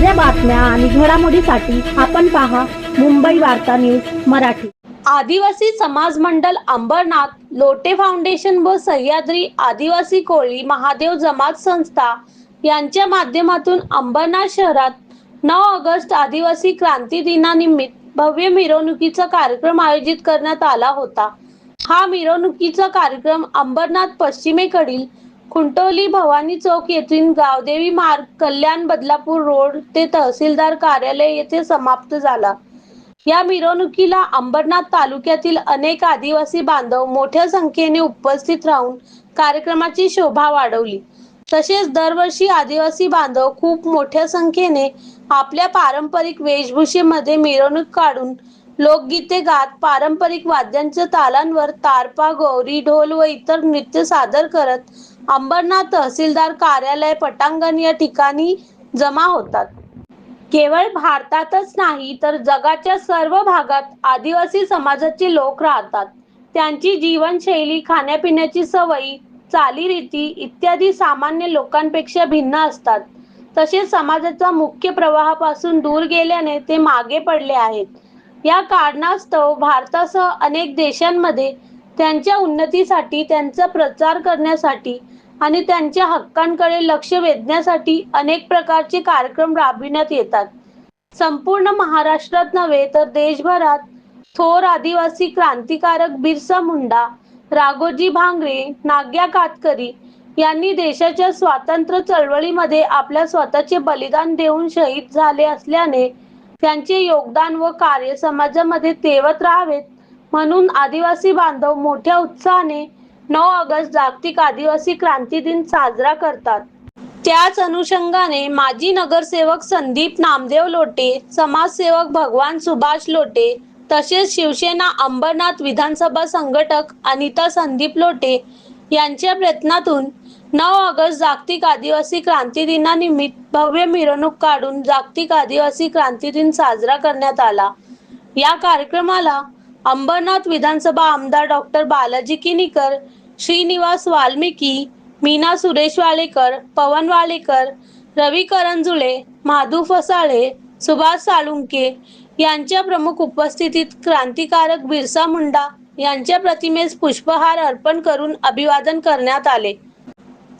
ताज्या बातम्या आणि घडामोडीसाठी आपण पहा मुंबई वार्ता न्यूज मराठी. आदिवासी समाज मंडल अंबरनाथ लोटे फाउंडेशन व सह्याद्री आदिवासी कोळी महादेव जमात संस्था यांच्या माध्यमातून अंबरनाथ शहरात नऊ ऑगस्ट आदिवासी क्रांती दिनानिमित्त भव्य मिरवणुकीचा कार्यक्रम आयोजित करण्यात आला होता. हा मिरवणुकीचा कार्यक्रम अंबरनाथ पश्चिमेकडील खुंटोली भवानी चौक येथील गावदेवी मार्ग कल्याण बदलापूर रोड ते तहसीलदार कार्यालय येथे समाप्त झाला. या मिरवणुकीला अंबरनाथ तालुक्यातील अनेक आदिवासी बांधव मोठ्या संख्येने उपस्थित राहून कार्यक्रमाची शोभा वाढवली. तसेच दरवर्षी आदिवासी बांधव खूप मोठ्या संख्येने आपल्या पारंपरिक वेशभूषेमध्ये मिरवणूक काढून लोकगीते गात पारंपरिक वाद्यांच्या तालांवर तारपा गौरी ढोल व इतर नृत्य सादर करत अंबरनाथ तहसीलदार कार्यालय पटांगण या ठिकाणी जमा होतात. केवळ भारतातच नाही तर जगाच्या सर्व भागात आदिवासी समाजाचे लोक राहतात. त्यांची जीवनशैली खाण्यापिण्याची सवयी चालीरीती इत्यादी सामान्य लोकांपेक्षा भिन्न असतात. तसेच समाजाच्या मुख्य प्रवाहापासून दूर गेल्याने ते मागे पडले आहेत. या कारणास्तव भारतासह अनेक देशांमध्ये त्यांच्या उन्नतीसाठी त्यांचा प्रचार करण्यासाठी आणि त्यांच्या हक्कांकडे लक्ष वेधण्यासाठी अनेक प्रकारचे कार्यक्रम राबविण्यात येतात. संपूर्ण महाराष्ट्रात नव्हे तर देशभरात थोर आदिवासी क्रांतिकारक बिरसा मुंडा राघोजी भांगरे नाग्या कातकरी यांनी देशाच्या स्वातंत्र्य चळवळीमध्ये आपल्या स्वतःचे बलिदान देऊन शहीद झाले असल्याने त्यांचे योगदान व कार्य समाजामध्ये तेवत राहावेत म्हणून आदिवासी बांधव मोठ्या उत्साहाने नऊ ऑगस्ट जागतिक आदिवासी क्रांती दिन साजरा करतात. त्याच अनुषंगाने माजी नगरसेवक संदीप नामदेव लोटे समाजसेवक भगवान सुभाष लोटे तसेच शिवसेना अंबरनाथ विधानसभा संघटक अनिता संदीप लोटे यांच्या प्रयत्नातून नऊ ऑगस्ट जागतिक आदिवासी क्रांती दिनानिमित्त भव्य मिरवणूक काढून जागतिक आदिवासी क्रांती दिन साजरा करण्यात आला. या कार्यक्रमाला अंबरनाथ विधानसभा आमदार डॉक्टर बालाजी किनीकर श्रीनिवास वाल्मिकी मीना सुरेश वालेकर पवन वालेकर रवी करंजुळे माधू फसाळे सुभाष साळुंके यांच्या प्रमुख उपस्थितीत क्रांतिकारक बिरसा मुंडा यांच्या प्रतिमेस पुष्पहार अर्पण करून अभिवादन करण्यात आले.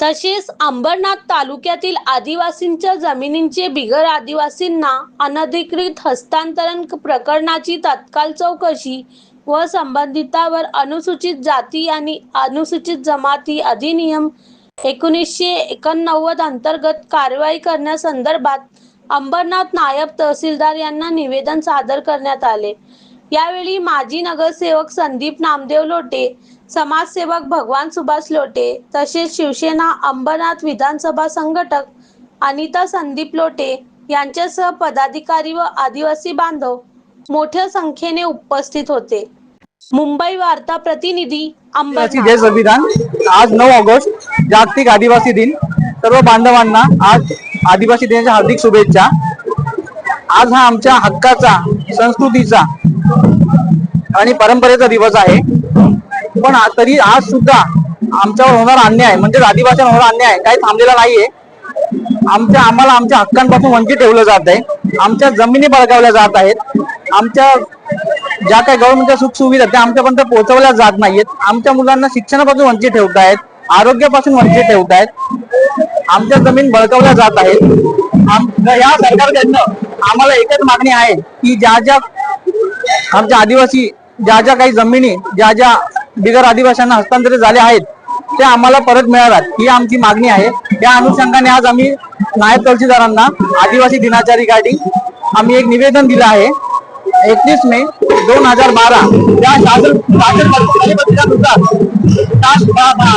तसेच अंबरनाथ तालुक्यातील आदिवासींच्या जमिनींचे बिगर आदिवासींना अनधिकृत हस्तांतरण प्रकरणाची तत्काल चौकशी व संबंधितावर अनुसूचित जाती आणि अनुसूचित जमाती अधिनियम एकोणीसशे एकोणनव्वद अंतर्गत कारवाई करण्यासंदर्भात अंबरनाथ नायब तहसीलदार यांना निवेदन सादर करण्यात आले. यावेळी माजी नगरसेवक संदीप नामदेव लोटे समाजसेवक भगवान सुभाष लोटे तसेच शिवसेना अंबरनाथ विधानसभा संघटक अनिता संदीप लोटे यांच्यासह पदाधिकारी व आदिवासी बांधव मोठ्या संख्येने उपस्थित होते. मुंबई वार्ता प्रतिनिधी आदिवासी जय संविधान. आज नऊ ऑगस्ट जागतिक आदिवासी दिन. सर्व बांधवांना आज आदिवासी दिनाच्या हार्दिक शुभेच्छा. आज हा आमच्या हक्काचा संस्कृतीचा आणि परंपरेचा दिवस आहे. पण तरी आज सुद्धा आमच्यावर होणारा अन्याय म्हणजे आदिवासीवर होणारा अन्याय काही थांबलेला नाहीये. आमच्या आम्हाला आमच्या हक्कांपासून वंचित ठेवलं जात आहे. आमच्या जमिनी बळकावल्या जात आहेत. आमच्या ज्या काही गव्हर्नमेंटच्या सुख सुविधा त्या आमच्यापर्यंत पोहोचवल्या जात नाहीयेत. आमच्या मुलांना शिक्षणापासून वंचित ठेवतायत आरोग्यापासून वंचित ठेवतायत आमच्या जमीन बळकावल्या जात आहेत. या सरकारकडनं आम्हाला एकच मागणी आहे की ज्या ज्या आमच्या आदिवासी ज्या ज्या काही जमिनी ज्या ज्या बिगर आदिवासींना हस्तांतरित झाल्या आहेत त्या आम्हाला परत मिळाव्यात. ही आमची मागणी आहे. त्या अनुषंगाने आज आम्ही नायब तहसीलदारांना आदिवासी दिनाच्या रिगार्डिंग आम्ही एक निवेदन दिलं आहे. एकतीस मे दोन हजार बारा. त्या शासन शासन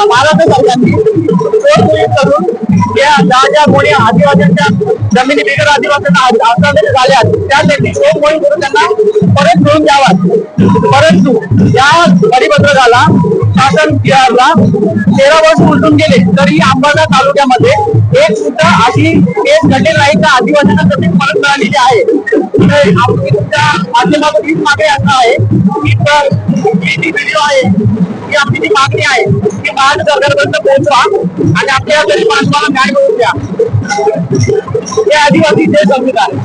महाराष्ट्र सरकारने करून या ज्या ज्या कोणी आदिवासींच्या जमिनी बिगर आदिवासींना हस्ता- हस्तांतरित झाल्या त्यासाठी शोध मोहीम करून त्यांना परत मिळून द्यावा. परंतु या परिपत्रकाला शासन बिहारला तेरा वर्ष उलटून गेले. तरी अंबाला तालुक्यामध्ये एक सुद्धा अशी केस घडलेली नाही. तर आदिवासींना जमीन परत मिळालेली आहे. माध्यमातून हीच मागणी असणार आहे. की तर ही जी व्हिडिओ आहे ही आमची जी मागणी आहे ती महाराष्ट्र सरकारपर्यंत पोहोचवा आणि आपल्या गरीब माणसाला न्याय मिळवून द्या हे आदिवासी जय संविधान.